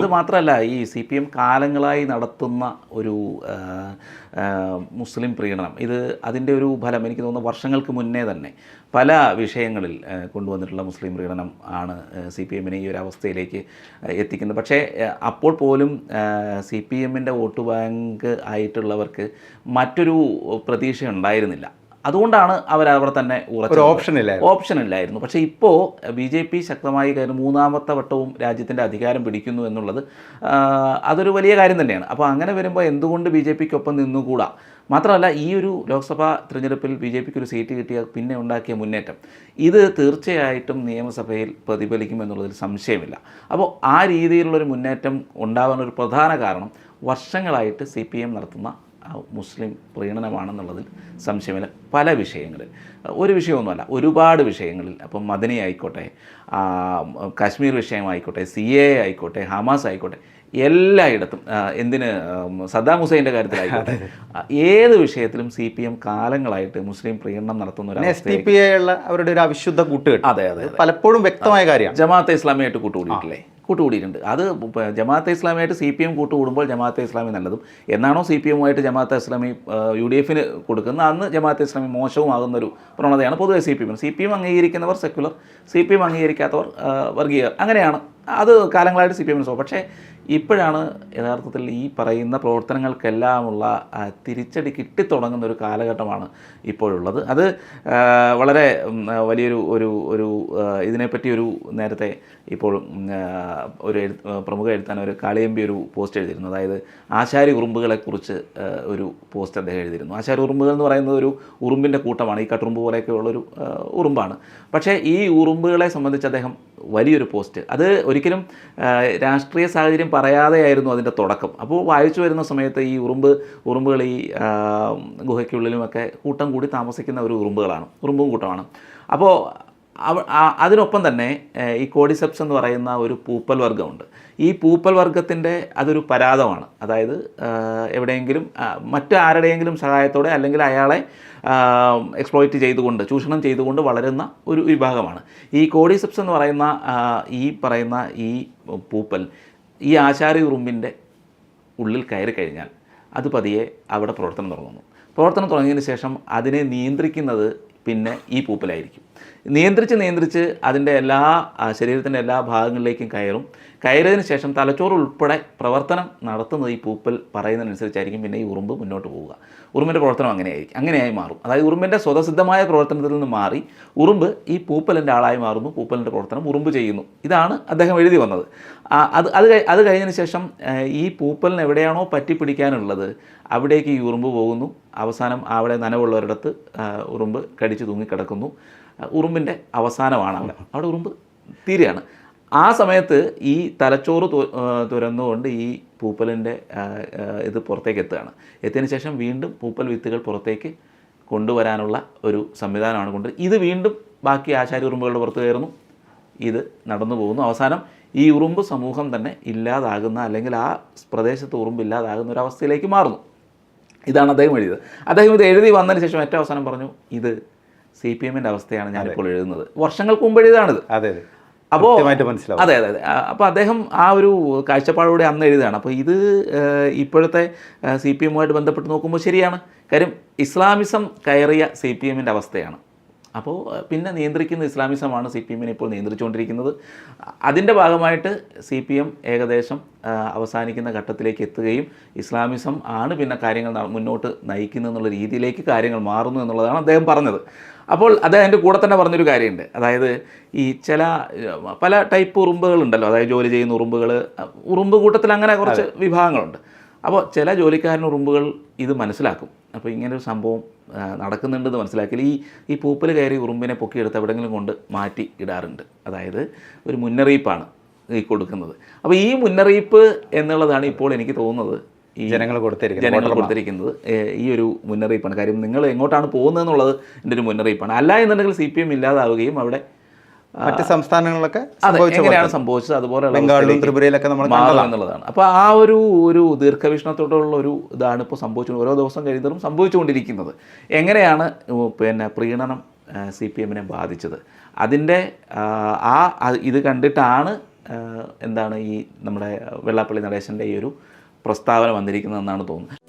അത് മാത്രമല്ല ഈ സി പി എം കാലങ്ങളായി നടത്തുന്ന ഒരു മുസ്ലിം പ്രീണനം. ഇത് അതിന്റെ ഒരു ഫലം എനിക്ക് തോന്നുന്നു വർഷങ്ങൾക്ക് മുന്നേ തന്നെ പല വിഷയങ്ങളിൽ കൊണ്ടുവന്നിട്ടുള്ള മുസ്ലിം പ്രീണനം ആണ് സി പി എമ്മിനെ ഈ ഒരു അവസ്ഥയിലേക്ക് എത്തിക്കുന്നത്. പക്ഷേ അപ്പോൾ പോലും സി പി എമ്മിന്റെ വോട്ട് ബാങ്ക് ആയിട്ടുള്ളവർക്ക് മറ്റൊരു പ്രതീക്ഷ ഉണ്ടായിരുന്നില്ല അതുകൊണ്ടാണ് അവർ അവിടെ തന്നെ ഓപ്ഷൻ ഇല്ല ഓപ്ഷൻ ഇല്ലായിരുന്നു. പക്ഷേ ഇപ്പോൾ ബി ജെ പി ശക്തമായി കയറി മൂന്നാമത്തെ വട്ടവും രാജ്യത്തിന്റെ അധികാരം പിടിക്കുന്നു എന്നുള്ളത് അതൊരു വലിയ കാര്യം തന്നെയാണ്. അപ്പോൾ അങ്ങനെ വരുമ്പോൾ എന്തുകൊണ്ട് ബി ജെ പിക്കൊപ്പം നിന്നുകൂടാ? മാത്രമല്ല ഈ ഒരു ലോക്സഭാ തിരഞ്ഞെടുപ്പിൽ ബി ജെ പിക്ക് ഒരു സീറ്റ് കിട്ടിയ പിന്നെ ഉണ്ടാക്കിയ മുന്നേറ്റം ഇത് തീർച്ചയായിട്ടും നിയമസഭയിൽ പ്രതിഫലിക്കുമെന്നുള്ളതിൽ സംശയമില്ല. അപ്പോൾ ആ രീതിയിലുള്ളൊരു മുന്നേറ്റം ഉണ്ടാവാൻ ഒരു പ്രധാന കാരണം വർഷങ്ങളായിട്ട് സി പി എം നടത്തുന്ന മുസ്ലിം പ്രീണനമാണെന്നുള്ളതിൽ സംശയമില്ല. പല വിഷയങ്ങളിൽ ഒരു വിഷയമൊന്നുമല്ല. ഒരുപാട് വിഷയങ്ങളിൽ അപ്പം മദനി ആയിക്കോട്ടെ കാശ്മീർ വിഷയമായിക്കോട്ടെ സി എ ആയിക്കോട്ടെ ഹമാസ് ആയിക്കോട്ടെ എല്ലായിടത്തും എന്തിന് സദ്ദാം ഹുസൈന്റെ കാര്യത്തിലായിക്കോട്ടെ ഏത് വിഷയത്തിലും സി പി എം കാലങ്ങളായിട്ട് മുസ്ലിം പ്രീണനം നടത്തുന്ന ഒരു എസ് ടി പി ഉള്ള അവരുടെ ഒരു അവിശുദ്ധ കൂട്ടുകെട്ട്. അതെ അതെ പലപ്പോഴും വ്യക്തമായ കാര്യമാണ്. ജമാഅത്തെ ഇസ്ലാമിയായിട്ട് കൂട്ടുകൂടിയിട്ടില്ലേ? കൂട്ടുകൂടിയിട്ടുണ്ട്. അത് ജമാഅത്തെ ഇസ്ലാമിയായിട്ട് സി പി എം കൂട്ടുകൂടുമ്പോൾ ജമാഅത്തെ ഇസ്ലാമി നല്ലതും. എന്നാണോ സി പി എമ്മുമായിട്ട് ജമാഅത്തെ ഇസ്ലാമി യു ഡി എഫിന് കൊടുക്കുന്ന അന്ന് ജമാഅത്തെ ഇസ്ലാമി മോശവുമാകുന്നൊരു പ്രവണതയാണ് പൊതുവെ C P M. C P M അംഗീകരിക്കുന്നവർ secular C P M അംഗീകരിക്കാത്തവർ വർഗീയർ. അങ്ങനെയാണ് അത് കാലങ്ങളായിട്ട് സി പി എമ്മിന് പക്ഷേ ഇപ്പോഴാണ് യഥാർത്ഥത്തിൽ ഈ പറയുന്ന പ്രവർത്തനങ്ങൾക്കെല്ലാമുള്ള തിരിച്ചടി കിട്ടിത്തുടങ്ങുന്ന ഒരു കാലഘട്ടമാണ് ഇപ്പോഴുള്ളത്. അത് വളരെ വലിയൊരു ഒരു ഒരു ഇതിനെപ്പറ്റി ഒരു നേരത്തെ ഇപ്പോൾ ഒരു പ്രമുഖ എഴുത്താൻ ഒരു കാളിയമ്പി ഒരു പോസ്റ്റ് എഴുതിയിരുന്നു. അതായത് ആശാരി ഉറുമ്പുകളെക്കുറിച്ച് ഒരു പോസ്റ്റ് അദ്ദേഹം എഴുതിയിരുന്നു. ആശാരി ഉറുമ്പുകൾ എന്ന് പറയുന്നത് ഒരു ഉറുമ്പിന്റെ കൂട്ടമാണ്. ഈ കട്ടുറുമ്പ് പോലെയൊക്കെ ഉള്ളൊരു ഉറുമ്പാണ്. പക്ഷേ ഈ ഉറുമ്പുകളെ സംബന്ധിച്ച് അദ്ദേഹം വലിയൊരു പോസ്റ്റ്. അത് ഒരിക്കലും രാഷ്ട്രീയ സാഹചര്യം പറയാതെയായിരുന്നു അതിന്റെ തുടക്കം. അപ്പോൾ വായിച്ചു വരുന്ന സമയത്ത് ഈ ഉറുമ്പ് ഉറുമ്പുകൾ ഈ ഗുഹയ്ക്കുള്ളിലുമൊക്കെ കൂട്ടം കൂടി താമസിക്കുന്ന ഒരു ഉറുമ്പുകളാണ് ഉറുമ്പും കൂട്ടമാണ്. അപ്പോൾ അതിനൊപ്പം തന്നെ ഈ കോഡിസെപ്സ് എന്ന് പറയുന്ന ഒരു പൂപ്പൽ വർഗമുണ്ട് ഈ പൂപ്പൽ വർഗത്തിന്റെ അതൊരു പരാതമാണ്. അതായത് എവിടെയെങ്കിലും മറ്റു ആരുടെയെങ്കിലും സഹായത്തോടെ അല്ലെങ്കിൽ അയാളെ എക്സ്പ്ലോയിറ്റ് ചെയ്തുകൊണ്ട് ചൂഷണം ചെയ്തുകൊണ്ട് വളരുന്ന ഒരു വിഭാഗമാണ്. ഈ കോഡിസെപ്സ് എന്ന് പറയുന്ന ഈ പറയുന്ന ഈ പൂപ്പൽ ഈ ആശാരി ഉറുമ്പിന്റെ ഉള്ളിൽ കയറി കഴിഞ്ഞാൽ അത് പതിയെ അവിടെ പ്രവർത്തനം തുടങ്ങുന്നു. പ്രവർത്തനം തുടങ്ങിയതിന് ശേഷം അതിനെ നിയന്ത്രിക്കുന്നത് പിന്നെ ഈ പൂപ്പലായിരിക്കും. നിയന്ത്രിച്ച് നിയന്ത്രിച്ച് അതിന്റെ എല്ലാ ശരീരത്തിന്റെ എല്ലാ ഭാഗങ്ങളിലേക്കും കയറും. കയറിയതിന് ശേഷം തലച്ചോറ് ഉൾപ്പെടെ പ്രവർത്തനം നടത്തുന്നത് ഈ പൂപ്പൽ പറയുന്നതിനനുസരിച്ചായിരിക്കും പിന്നെ ഈ ഉറുമ്പ് മുന്നോട്ട് പോവുക. ഉറുമ്പിന്റെ പ്രവർത്തനം അങ്ങനെയായിരിക്കും അങ്ങനെയായി മാറും. അതായത് ഉറുമ്പിന്റെ സ്വതസിദ്ധമായ പ്രവർത്തനത്തിൽ നിന്ന് മാറി ഉറുമ്പ് ഈ പൂപ്പലിന്റെ ആളായി മാറുമ്പോൾ പൂപ്പലിന്റെ പ്രവർത്തനം ഉറുമ്പ് ചെയ്യുന്നു. ഇതാണ് അദ്ദേഹം എഴുതി വന്നത്. അത് അത് അത് കഴിഞ്ഞതിന് ശേഷം ഈ പൂപ്പലിന് എവിടെയാണോ പറ്റിപ്പിടിക്കാനുള്ളത് അവിടേക്ക് ഈ ഉറുമ്പ് പോകുന്നു. അവസാനം അവിടെ നനവുള്ളവരിടത്ത് ഉറുമ്പ് കടിച്ച് തൂങ്ങിക്കിടക്കുന്നു. ഉറുമ്പിന്റെ അവസാനമാണ് അവിടെ. അവിടെ ഉറുമ്പ് തീരെയാണ്. ആ സമയത്ത് ഈ തലച്ചോറ് തുരന്നുകൊണ്ട് ഈ പൂപ്പലിന്റെ ഇത് പുറത്തേക്ക് എത്തുകയാണ്. എത്തിയതിന് ശേഷം വീണ്ടും പൂപ്പൽ വിത്തുകൾ പുറത്തേക്ക് കൊണ്ടുവരാനുള്ള ഒരു സംവിധാനമാണ് കൊണ്ട് ഇത് വീണ്ടും ബാക്കി ആശാരി ഉറുമ്പുകളുടെ പുറത്ത് കയറുന്നു. ഇത് നടന്നു പോകുന്നു. അവസാനം ഈ ഉറുമ്പ് സമൂഹം തന്നെ ഇല്ലാതാകുന്ന അല്ലെങ്കിൽ ആ പ്രദേശത്ത് ഉറുമ്പ് ഇല്ലാതാകുന്ന ഒരു അവസ്ഥയിലേക്ക് മാറുന്നു. ഇതാണ് അദ്ദേഹം എഴുതിയത്. അദ്ദേഹം ഇത് എഴുതി വന്നതിന് ശേഷം ഏറ്റവും അവസാനം പറഞ്ഞു ഇത് സി പി എമ്മിന്റെ അവസ്ഥയാണ് ഞാനിപ്പോൾ എഴുതുന്നത്. വർഷങ്ങൾക്ക് മുമ്പ് എഴുതിയതാണിത് അതെ അതെ. അപ്പോൾ മനസ്സിലാവും. അതെ അതെ അതെ. അപ്പോൾ അദ്ദേഹം ആ ഒരു കാഴ്ചപ്പാടോടെ അന്ന് എഴുതുകയാണ്. അപ്പോൾ ഇത് ഇപ്പോഴത്തെ സി പി എമ്മുമായിട്ട് ബന്ധപ്പെട്ട് നോക്കുമ്പോൾ ശരിയാണ്. കാര്യം ഇസ്ലാമിസം കയറിയ സി പി എമ്മിന്റെ അവസ്ഥയാണ്. അപ്പോൾ പിന്നെ നിയന്ത്രിക്കുന്ന ഇസ്ലാമിസമാണ് സി പി എമ്മിനെ ഇപ്പോൾ നിയന്ത്രിച്ചുകൊണ്ടിരിക്കുന്നത്. അതിന്റെ ഭാഗമായിട്ട് സി പി എം ഏകദേശം അവസാനിക്കുന്ന ഘട്ടത്തിലേക്ക് എത്തുകയും ഇസ്ലാമിസം ആണ് പിന്നെ കാര്യങ്ങൾ മുന്നോട്ട് നയിക്കുന്നത് എന്നുള്ള രീതിയിലേക്ക് കാര്യങ്ങൾ മാറുന്നു എന്നുള്ളതാണ് അദ്ദേഹം പറഞ്ഞത്. അപ്പോൾ അദ്ദേഹം എന്റെ കൂടെ തന്നെ പറഞ്ഞൊരു കാര്യമുണ്ട്. അതായത് ഈ ചില പല ടൈപ്പ് ഉറുമ്പുകളുണ്ടല്ലോ. അതായത് ജോലി ചെയ്യുന്ന ഉറുമ്പുകൾ ഉറുമ്പ് കൂട്ടത്തിൽ അങ്ങനെ കുറച്ച് വിഭാഗങ്ങളുണ്ട്. അപ്പോൾ ചില ജോലിക്കാരൻ ഉറുമ്പുകൾ ഇത് മനസ്സിലാക്കും. അപ്പോൾ ഇങ്ങനെ ഒരു സംഭവം നടക്കുന്നുണ്ടെന്ന് മനസ്സിലാക്കിയാൽ ഈ ഈ പൂപ്പൽ കയറി ഉറുമ്പിനെ പൊക്കിയെടുത്ത് എവിടെയെങ്കിലും കൊണ്ട് മാറ്റി ഇടാറുണ്ട്. അതായത് ഒരു മുന്നറിയിപ്പാണ് ഈ കൊടുക്കുന്നത്. അപ്പോൾ ഈ മുന്നറിയിപ്പ് എന്നുള്ളതാണ് ഇപ്പോൾ എനിക്ക് തോന്നുന്നത് ഈ ജനങ്ങൾ കൊടുത്തിരിക്കുന്നത് ജനങ്ങൾ കൊടുത്തിരിക്കുന്നത് ഈ ഒരു മുന്നറിയിപ്പാണ്. കാര്യം നിങ്ങൾ എങ്ങോട്ടാണ് പോകുന്നത് എന്നുള്ളത് എന്റെ ഒരു മുന്നറിയിപ്പാണ്. അല്ല എന്നുണ്ടെങ്കിൽ സി പി എം ഇല്ലാതാവുകയും അവിടെ മറ്റ് സംസ്ഥാനങ്ങളിലൊക്കെ എങ്ങനെയാണ് സംഭവിച്ചത്? അതുപോലെ ബംഗാളിലും ത്രിപുരയിലൊക്കെ നമ്മൾ എന്നുള്ളതാണ്. അപ്പോൾ ആ ഒരു ഒരു ദീർഘവീക്ഷണത്തോടുള്ള ഒരു ഇതാണ് ഇപ്പോൾ സംഭവിച്ചു ഓരോ ദിവസം കഴിയുന്നതും സംഭവിച്ചുകൊണ്ടിരിക്കുന്നത്. എങ്ങനെയാണ് പിന്നെ പ്രീണനം സി പി എമ്മിനെ ബാധിച്ചത്? അതിന്റെ ആ ഇത് കണ്ടിട്ടാണ് എന്താണ് ഈ നമ്മുടെ വെള്ളാപ്പള്ളി നടേശന്റെ ഈ ഒരു പ്രസ്താവന വന്നിരിക്കുന്നതെന്നാണ് തോന്നുന്നത്.